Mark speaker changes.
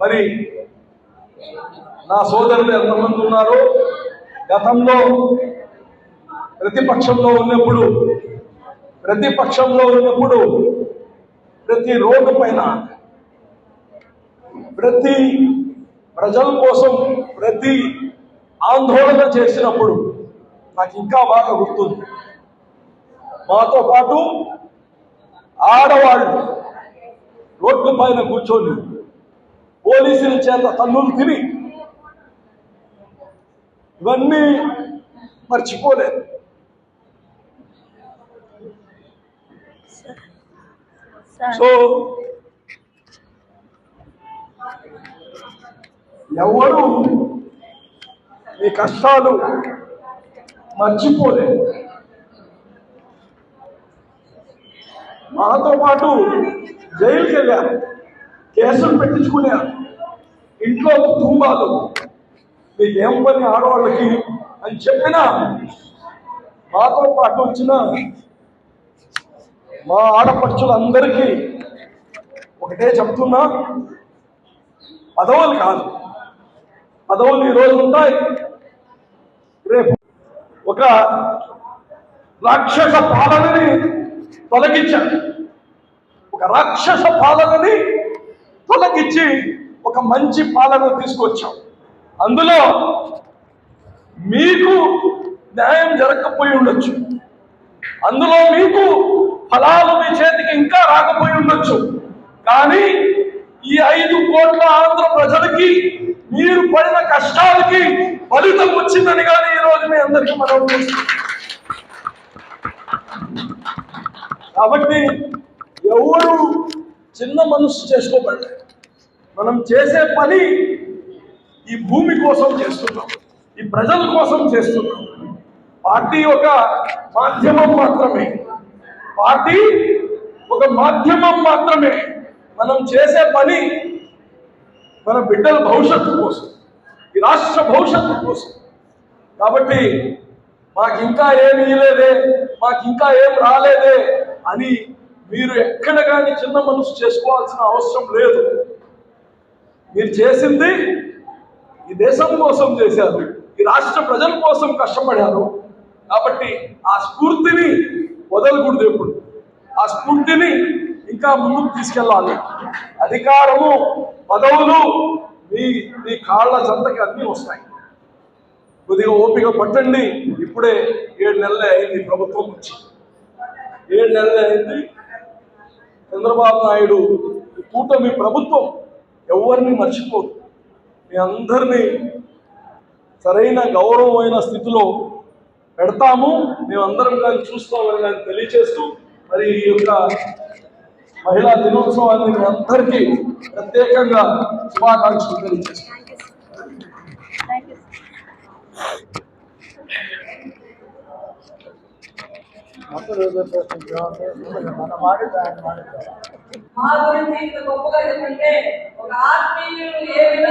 Speaker 1: మరి నా సోదరులు ఎంతమంది ఉన్నారు గతంలో ప్రతిపక్షంలో ఉన్నప్పుడు ప్రతిపక్షంలో ఉన్నప్పుడు ప్రతి రోడ్డు పైన ప్రతి ప్రజల కోసం ప్రతి ఆందోళన చేసినప్పుడు నాకు ఇంకా బాగా గుర్తుంది. మాతో పాటు ఆడవాళ్ళు రోడ్డు పైన కూర్చొని పోలీసుల చేత తన్నులు తిని ఇవన్నీ మర్చిపోలేదు. సో ఎవరు మీ కష్టాలు మర్చిపోలేదు. మాతో పాటు జైలుకి వెళ్ళారు కేసులు పెట్టించుకున్నారు ఇంట్లో కుటుంబాలు మీకేం పని ఆడవాళ్ళకి అని చెప్పినా మాతో పాటు వచ్చిన మా ఆడపడుచులందరికీ ఒకటే చెప్తున్నా పదవులు కాదు. పదవులు ఈరోజు ఉంటాయి. రేపు ఒక రాక్షస పాలనని తొలగించారు ఒక రాక్షస పాలనని తొలగించి ఒక మంచి పాలన తీసుకొచ్చాం. అందులో మీకు న్యాయం జరగకపోయి ఉండొచ్చు. అందులో మీకు ఫలాలు మీ చేతికి ఇంకా రాకపోయి ఉండొచ్చు. కానీ ఈ ఐదు కోట్ల ఆంధ్ర ప్రజలకి మీరు పడిన కష్టాలకి ఫలితం వచ్చిందని కానీ ఈ రోజు మీ అందరికీ మనం కాబట్టి ఎవరు చిన్న మనసు చేసుకోబడ్డాయి మనం చేసే పని ఈ భూమి కోసం చేస్తున్నాం ఈ ప్రజల కోసం చేస్తున్నాం. పార్టీ ఒక మాధ్యమం మాత్రమే. పార్టీ ఒక మాధ్యమం మాత్రమే. మనం చేసే పని మన బిడ్డల భవిష్యత్తు కోసం ఈ రాష్ట్ర భవిష్యత్తు కోసం. కాబట్టి మాకు ఇంకా ఏమి ఇవ్వలేదే మాకు ఇంకా ఏం రాలేదే అని మీరు ఎక్కడ కానీ చిన్న మనసు చేసుకోవాల్సిన అవసరం లేదు. మీరు చేసింది ఈ దేశం కోసం చేశారు ఈ రాష్ట్ర ప్రజల కోసం కష్టపడారు. కాబట్టి ఆ స్ఫూర్తిని వదలకూడదు ఎప్పుడు. ఆ స్ఫూర్తిని ఇంకా ముందుకు తీసుకెళ్ళాలి. అధికారము పదవులు మీ మీ కాళ్ళ జంతకి అన్నీ వస్తాయి. కొద్దిగా ఓపిక పట్టండి. ఇప్పుడే ఏడు నెలలే అయింది ప్రభుత్వం వచ్చి ఏడు నెలలే అయింది. చంద్రబాబు నాయుడు ఈ కూటమి ప్రభుత్వం ఎవరిని మర్చిపోదు. మీ అందరినీ సరైన గౌరవమైన స్థితిలో పెడతాము. మేమందరం కానీ చూస్తామని కానీ తెలియచేస్తూ మరి ఈ యొక్క మహిళా దినోత్సవాన్ని మీ అందరికీ ప్రత్యేకంగా శుభాకాంక్షలు తెలియజేస్తాం
Speaker 2: మా గురించి ఇంత గొప్పగా చెప్పంటే ఒక ఆత్మీయులు ఏ విధంగా